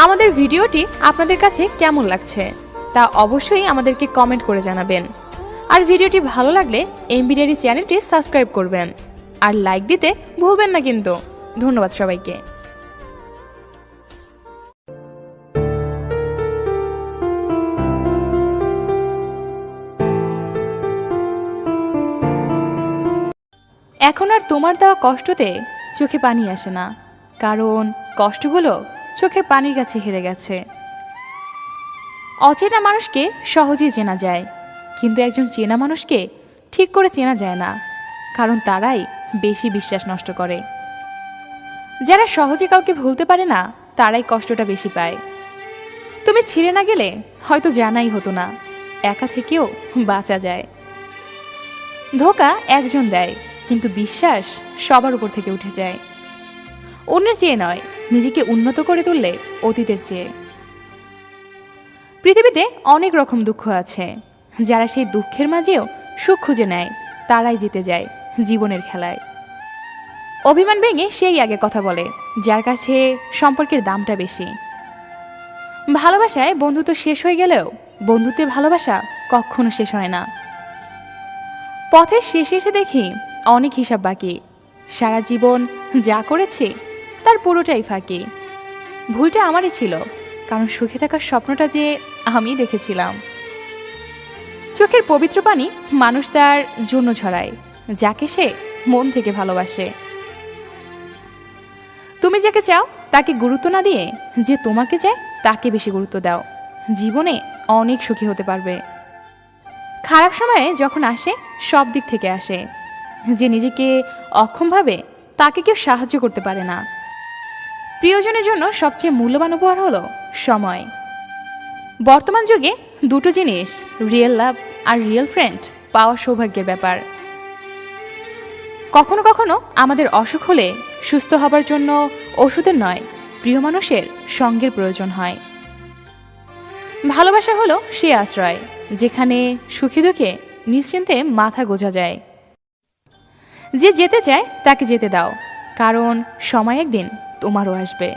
আমাদের ভিডিওটি আপনাদের কাছে কেমন লাগছে তা অবশ্যই আমাদেরকে কমেন্ট করে জানাবেন। আর ভিডিওটি ভালো লাগলে এমবিডিয়ারি চ্যানেলটি সাবস্ক্রাইব করবেন। আর লাইক দিতে ভুলবেন না কিন্তু। ধন্যবাদ সবাইকে। এখন আর তোমার দেওয়া কষ্টতে চোখে পানি আসে না। কারণ কষ্টগুলো চোখের পানির কাছে হেরে গেছে। অচেনা মানুষকে সহজেই চেনা যায়, কিন্তু একজন চেনা মানুষকে ঠিক করে চেনা যায় না, কারণ তারাই বেশি বিশ্বাস নষ্ট করে। যারা সহজে কাউকে ভুলতে পারে না, তারাই কষ্টটা বেশি পায়। তুমি ছিঁড়ে না গেলে হয়তো জানাই হতো না, একা থেকেও বাঁচা যায়। ধোকা একজন দেয়, কিন্তু বিশ্বাস সবার উপর থেকে উঠে যায়। অন্যের চেয়ে নয় নিজেকে উন্নত করে তুললে অতীতের চেয়ে। পৃথিবীতে অনেক রকম দুঃখ আছে। যারা সেই দুঃখের মাঝেও সুখ খুঁজে নেয়, তারাই জিতে যায় জীবনের খেলায়। অভিমান ভেঙে সেই আগে কথা বলে, যার কাছে সম্পর্কের দামটা বেশি। ভালোবাসায় বন্ধুত্ব শেষ হয়ে গেলেও বন্ধুত্বে ভালোবাসা কখনো শেষ হয় না। পথের শেষে এসে দেখি অনেক হিসাব বাকি। সারা জীবন যা করেছি তার পুরোটাই ফাঁকি। ভুলটা আমারই ছিল, কারণ সুখে থাকার স্বপ্নটা যে আমি দেখেছিলাম। চোখের পবিত্র পানি মানুষ তার জন্য ছড়ায়, যাকে সে মন থেকে ভালোবাসে। তুমি যাকে চাও, তাকে গুরুত্ব না দিয়ে যে তোমাকে চায়, তাকে বেশি গুরুত্ব দাও। জীবনে অনেক সুখী হতে পারবে। খারাপ সময়ে যখন আসে, সব দিক থেকে আসে। যে নিজেকে অক্ষমভাবে তাকে কেউ সাহায্য করতে পারে না। প্রিয়জনের জন্য সবচেয়ে মূল্যবান উপহার হলো সময়। বর্তমান যুগে দুটো জিনিস রিয়েল লাভ আর রিয়েল ফ্রেন্ড পাওয়া সৌভাগ্যের ব্যাপার। কখনো কখনো আমাদের অসুখ হলে সুস্থ হবার জন্য ওষুধের নয়, প্রিয় মানুষের সঙ্গের প্রয়োজন হয়। ভালোবাসা হলো সে আশ্রয়, যেখানে সুখী দুঃখে নিশ্চিন্তে মাথা গোজা যায়। যে যেতে চায় তাকে যেতে দাও, কারণ সময় একদিন তোমারও আসবে।